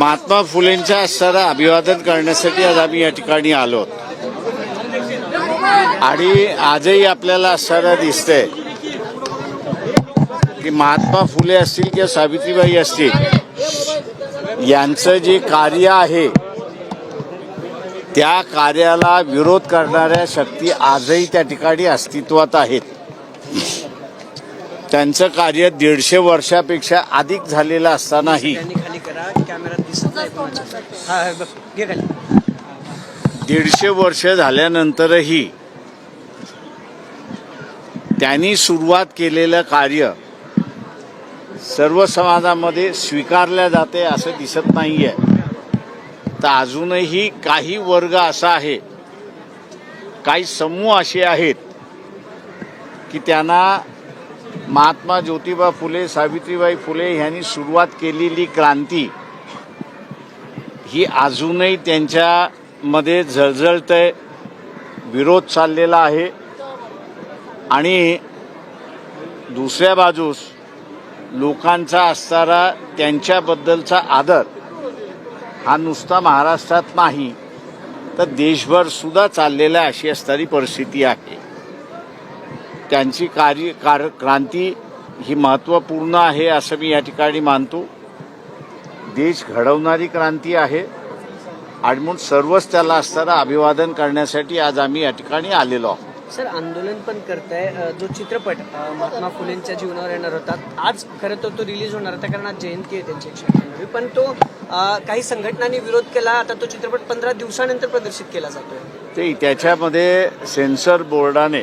महात्मा फुलेंच्या असताना अभिवादन करण्यासाठी आज आम्ही या ठिकाणी आलो. आणि आजही आपल्याला असताना दिसतंय की महात्मा फुले असतील किंवा सावित्रीबाई असतील यांचं जे कार्य आहे त्या कार्याला विरोध करणाऱ्या शक्ती आजही त्या ठिकाणी अस्तित्वात आहेत. त्यांचं कार्य दीडशे वर्षापेक्षा अधिक झालेलं असतानाही करा कॅमेरा दिसत नाही कोणाचा हा हा, बघ घे खाली. दीडशे वर्ष झाल्यानंतरही त्यांनी सुरुवात केलेलं कार्य सर्व समाजामध्ये स्वीकारल्या जाते असं दिसत नाहीये. तर अजूनही काही वर्ग असा आहे काही समूह असे आहेत की त्यांना महात्मा ज्योतिबा फुले सावित्रीबाई फुले यांनी सुरुवात केलेली क्रांती ही अजूनही त्यांच्यामध्ये जळजळतंय विरोध चाललेला आहे. आणि दुसऱ्या बाजूस लोकांचा असणारा त्यांच्याबद्दलचा आदर हा नुसता महाराष्ट्रात नाही तर देशभर सुद्धा चाललेला अशी असणारी परिस्थिती आहे. त्यांची कार्य कार क्रांती ही महत्त्वपूर्ण आहे असं मी या ठिकाणी मानतो. देश घडवणारी क्रांती आहे. आणि म्हणून सर्वच त्याला असताना अभिवादन करण्यासाठी आज आम्ही या ठिकाणी आलेलो आहोत. सर आंदोलन पण करताय. जो चित्रपट महात्मा फुलेंच्या जीवनावर येणार होता आज खरं तर तो रिलीज होणार होता कारण आज जयंती आहे त्यांची एकशे अठ्ठ्याण्णवी पण तो काही संघटनांनी विरोध केला आता तो चित्रपट पंधरा दिवसानंतर प्रदर्शित केला जातोय. ते त्याच्यामध्ये सेन्सर बोर्डाने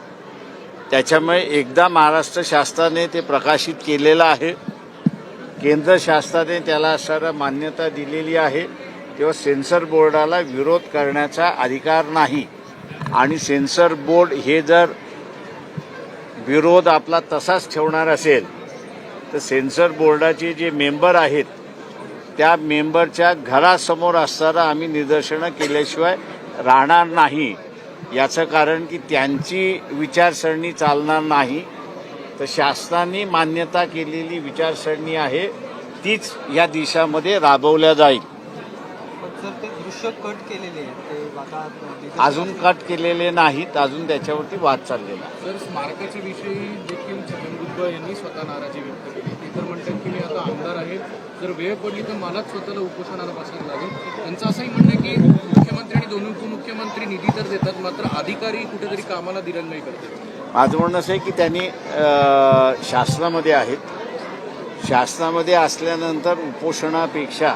त्याच्यामुळे एकदा महाराष्ट्र शासनाने ते प्रकाशित केलेलं आहे. केंद्र शासनाने त्याला सर मान्यता दिलेली आहे. तेव्हा सेन्सर बोर्डाला विरोध करण्याचा अधिकार नाही. आणि सेन्सर बोर्ड हे जर विरोध आपला तसाच ठेवणार असेल तर सेन्सर बोर्डाचे जे मेंबर आहेत त्या मेंबरच्या घरासमोर असताना आम्ही निदर्शनं केल्याशिवाय राहणार नाही. याचं कारण की त्यांची विचारसरणी चालणार नाही. तर शासनाने मान्यता केलेली विचारसरणी आहे तीच या दिशामध्ये राबवल्या जाईल. अजून कट केलेले नाहीत अजून त्याच्यावरती वाद चाललेला. सर स्मारकाच्या विषयी देखील छगन भुजबळ यांनी स्वतः नाराजी व्यक्त केली. तर म्हणतात की मी आता आमदार आहे जर वेळ पडली तर मलाच स्वतःला उपोषणाला बसायला लागेल. त्यांचं असंही म्हणणं आहे की मुख्यमंत्री आणि दोन उपमुख्यमंत्री निधी तर देतात मात्र अधिकारी कुठेतरी कामाला दिलं नाही करतात. माझं म्हणणं असं आहे की त्यांनी शासनामध्ये आहेत. शासनामध्ये असल्यानंतर उपोषणापेक्षा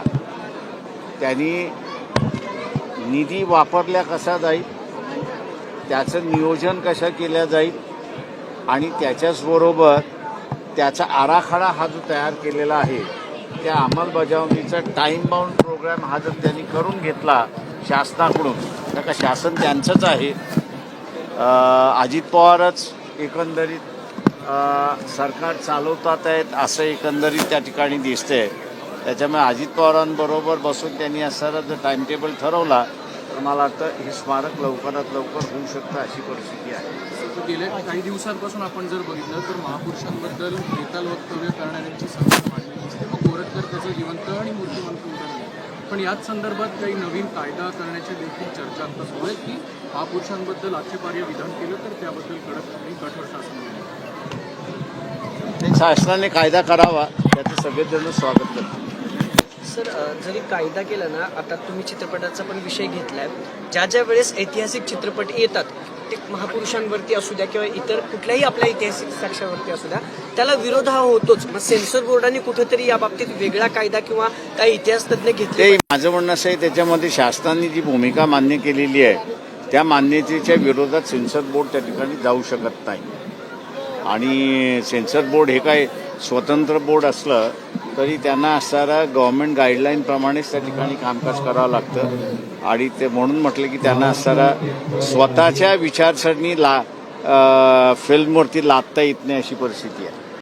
त्यांनी निधी वापरल्या कसा जाईल त्याचं नियोजन कशा केल्या जाईल आणि त्याच्याचबरोबर त्याचा आराखडा हा जो तयार केलेला आहे त्या अंमलबजावणीचा टाईम बाउंड प्रोग्राम हा जर त्यांनी करून घेतला शासनाकडून तर का शासन त्यांचंच आहे. अजित पवारच एकंदरीत सरकार चालवतात आहेत असं एकंदरीत त्या ठिकाणी दिसतंय. त्याच्यामुळे अजित पवारांबरोबर बसून त्यांनी असा जर टाईमटेबल ठरवला तर मला वाटतं हे स्मारक लवकरात लवकर होऊ शकतं अशी परिस्थिती आहे. गेल्या काही दिवसांपासून आपण जर बघितलं तर महापुरुषांबद्दल बेताल वक्तव्य करणाऱ्यांची संख्या वाढलेली असते मग गोरखकर त्याचं जिवंत आणि मूर्तिमंत उदाहरण आहे. पण याच संदर्भात काही नवीन कायदा करण्याच्या देखील चर्चा आता सुरू आहेत की महापुरुषांबद्दल आक्षेपार्ह विधान केलं तर त्याबद्दल कडक आणि कठोर शासन शासनाने कायदा करावा त्याचं सगळेजण स्वागत करतात सर जरी कायदा केला ना आता तुम्ही चित्रपटाचा पण विषय घेतलाय. ज्या ज्या वेळेस ऐतिहासिक चित्रपट येतात ते महापुरुषांवरती असू द्या किंवा इतर कुठल्याही आपल्या ऐतिहासिक साक्षावरती असू द्या त्याला विरोध हा होतोच. मग सेन्सर बोर्डाने कुठेतरी या बाबतीत वेगळा कायदा किंवा काही इतिहास तज्ज्ञ घेतले ते माझं म्हणणं असं आहे त्याच्यामध्ये शासनाने जी भूमिका मान्य केलेली आहे त्या मान्यतेच्या विरोधात सेन्सर बोर्ड त्या ठिकाणी जाऊ शकत नाही. आणि सेन्सर बोर्ड हे काय स्वतंत्र बोर्ड असलं तरी त्यांना असणारा गव्हर्नमेंट गाईडलाईनप्रमाणेच त्या ठिकाणी कामकाज करावं लागतं. आणि ते म्हणून म्हटलं की त्यांना असणारा स्वतःच्या विचारसरणी ला फिल्मवरती लादता येत नाही अशी परिस्थिती आहे.